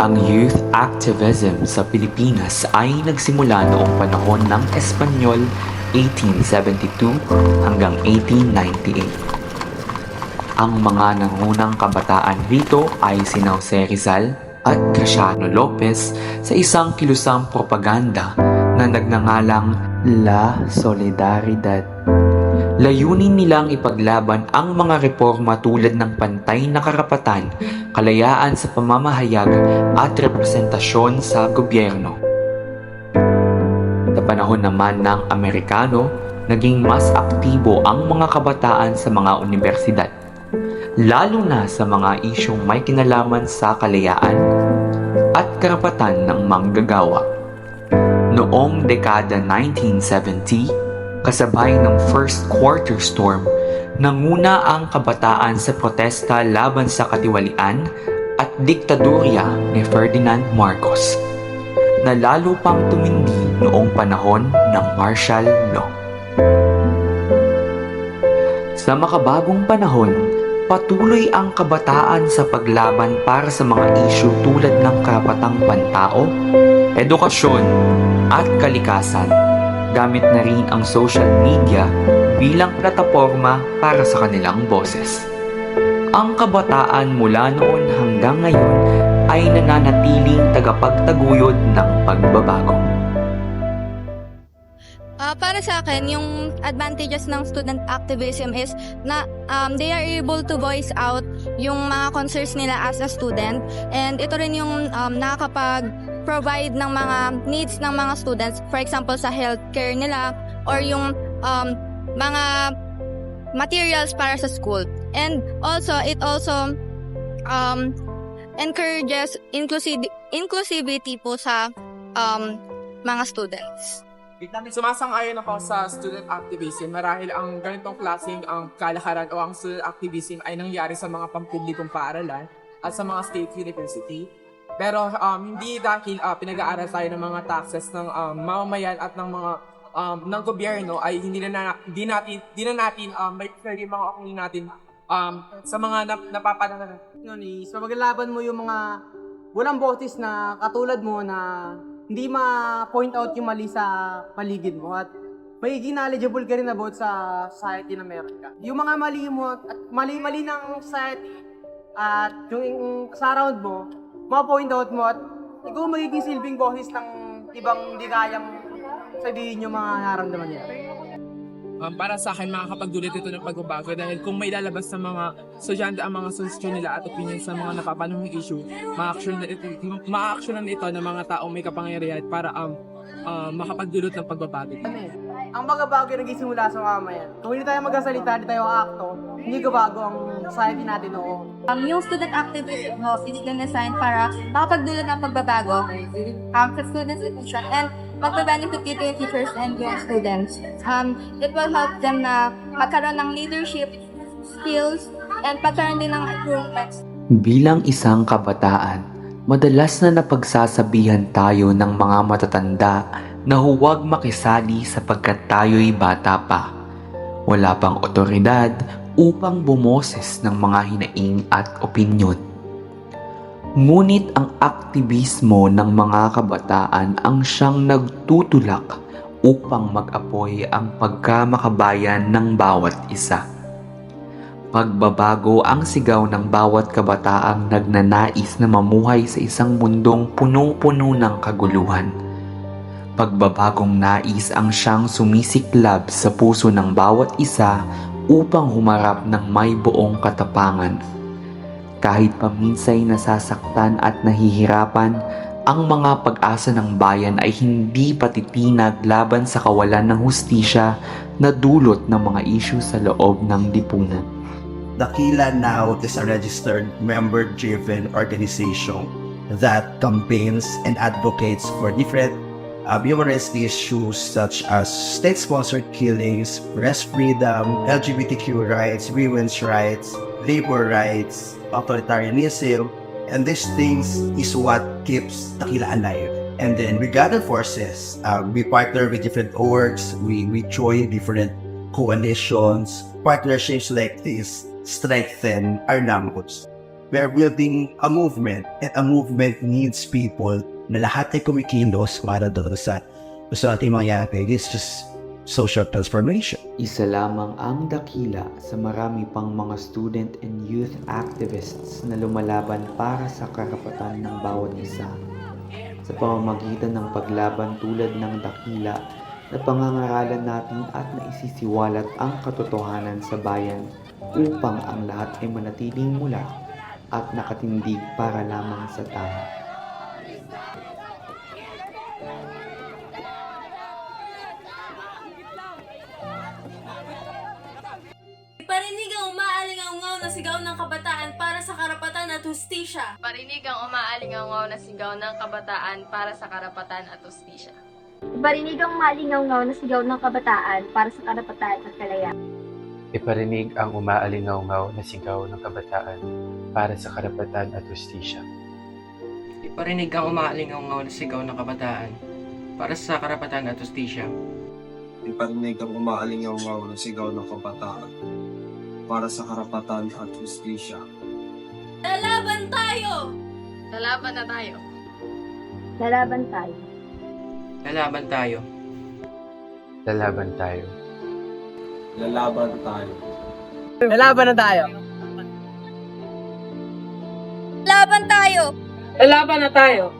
Ang youth activism sa Pilipinas ay nagsimula noong panahon ng Espanyol 1872 hanggang 1898. Ang mga nangunang kabataan rito ay si Jose Rizal at Graciano Lopez sa isang kilusang propaganda na nagngangalang La Solidaridad. Layunin nilang ipaglaban ang mga reforma tulad ng pantay na karapatan, kalayaan sa pamamahayag at representasyon sa gobyerno. Sa panahon naman ng Amerikano, naging mas aktibo ang mga kabataan sa mga universidad, lalo na sa mga isyong may kinalaman sa kalayaan at karapatan ng manggagawa. Noong dekada 1970, kasabay ng first quarter storm, nanguna ang kabataan sa protesta laban sa katiwalian at diktadorya ni Ferdinand Marcos na lalo pang tumindi noong panahon ng martial law. Sa makabagong panahon, patuloy ang kabataan sa paglaban para sa mga isyu tulad ng karapatang pantao, edukasyon, at kalikasan. Gamit na rin ang social media bilang plataforma para sa kanilang boses. Ang kabataan mula noon hanggang ngayon ay nananatiling tagapagtaguyod ng pagbabago. Ah, para sa akin, yung advantages ng student activism is na um, they are able to voice out yung mga concerns nila as a student and ito rin yung um, nakakapag-provide ng mga needs ng mga students for example sa healthcare nila or yung um, mga materials para sa school and also it also um, encourages inclusive, inclusivity po sa um, mga students. Sumasang-ayon ako sa student activism. Marahil ang ganitong klaseng ang kalakaran o ang student activism ay nangyari sa mga pampublikong paaralan at sa mga state university. Pero um, hindi dahil uh, pinag-aaral tayo ng mga taxes ng um, mamamayan at ng mga um, ng gobyerno ay hindi na, na hindi natin hindi na natin um, may pwede mga okuli natin um, sa mga nap, napapananan Yun is, paglaban mo yung mga walang boses na katulad mo na hindi ma-point out yung mali sa paligid mo at magiging knowledgeable ka rin about sa society na meron. Yung mga mali mo at mali-mali ng society at yung surround mo, ma-point out mo at ikaw magiging silbing boses ng ibang hindi kayang sabihin yung mga naramdaman nila. Um, para sa akin makakapagdulot ito ng pagbabago dahil kung may lalabas sa mga estudyante ang mga suggestion nila at opinion sa mga napapanahong issue, ma-action na ito, ma-action na ito ng mga taong may kapangyarihan para um, um, makapagdulot ng pagbabago. Ano eh, ang pagbabago yung nagsisimula sa mamayan. Kung hindi tayo magkasalita, hindi tayo akto, hindi gabago ang society natin noon. Um, yung student activism mo is designed para makapagdulot ng pagbabago um, sa students education and magbe-benefit dito yung teachers and yung students. Um, it will help them na magkaroon ng leadership skills and pagkaroon din ng improvements Bilang isang kabataan, madalas na napagsasabihan tayo ng mga matatanda na huwag makisali sapagkat tayo'y bata pa. Wala pang otoridad upang bumoses ng mga hinaing at opinyon. Ngunit ang aktivismo ng mga kabataan ang siyang nagtutulak upang mag-apoy ang pagkamakabayan ng bawat isa. Pagbabago ang sigaw ng bawat kabataang nagnanais na mamuhay sa isang mundong punong-puno ng kaguluhan. Pagbabagong nais ang siyang sumisiklab sa puso ng bawat isa upang humarap ng may buong katapangan. Kahit paminsay nasasaktan at nahihirapan, ang mga pag-asa ng bayan ay hindi patitinag laban sa kawalan ng hustisya na dulot ng mga isyu sa loob ng lipunan. Dakila now is a registered member-driven organization that campaigns and advocates for different uh, humanist issues such as state-sponsored killings, press freedom, LGBTQ rights, women's rights, labor rights, authoritarianism, and these things is what keeps Dakila alive. And then we gather forces, uh, we partner with different orgs, we, we join different coalitions, partnerships like this strengthen our numbers. we are building a movement and a movement needs people na lahat ay kumikilos para doon sa gusto natin mangyari. It's just social transformation. Isa lamang ang dakila sa marami pang mga student and youth activists na lumalaban para sa karapatan ng bawat isa. Sa pamamagitan ng paglaban tulad ng dakila na pangangaralan natin at naisisiwalat ang katotohanan sa bayan upang ang lahat ay manatiling mula at nakatindig para lamang sa tama. Kabataan para sa karapatan at hustisya. Parinig ang umaalingaw na sigaw ng kabataan para sa karapatan at ustisya. Barinig ang malingaw na sigaw ng kabataan para sa karapatan at kalayaan. Iparinig ang umaalingaw na sigaw ng kabataan para sa karapatan at hustisya. Iparinig ang umaalingaw na sigaw ng kabataan para sa karapatan at justisya. Iparinig ang umaalingaw na sigaw ng kabataan para sa karapatan at hustisya. Lalaban tayo! Lalaban na tayo. Lalaban tayo. Lalaban tayo. Lalaban tayo. Lalaban tayo. Lalaban na tayo. Laban tayo! Lalaban na tayo!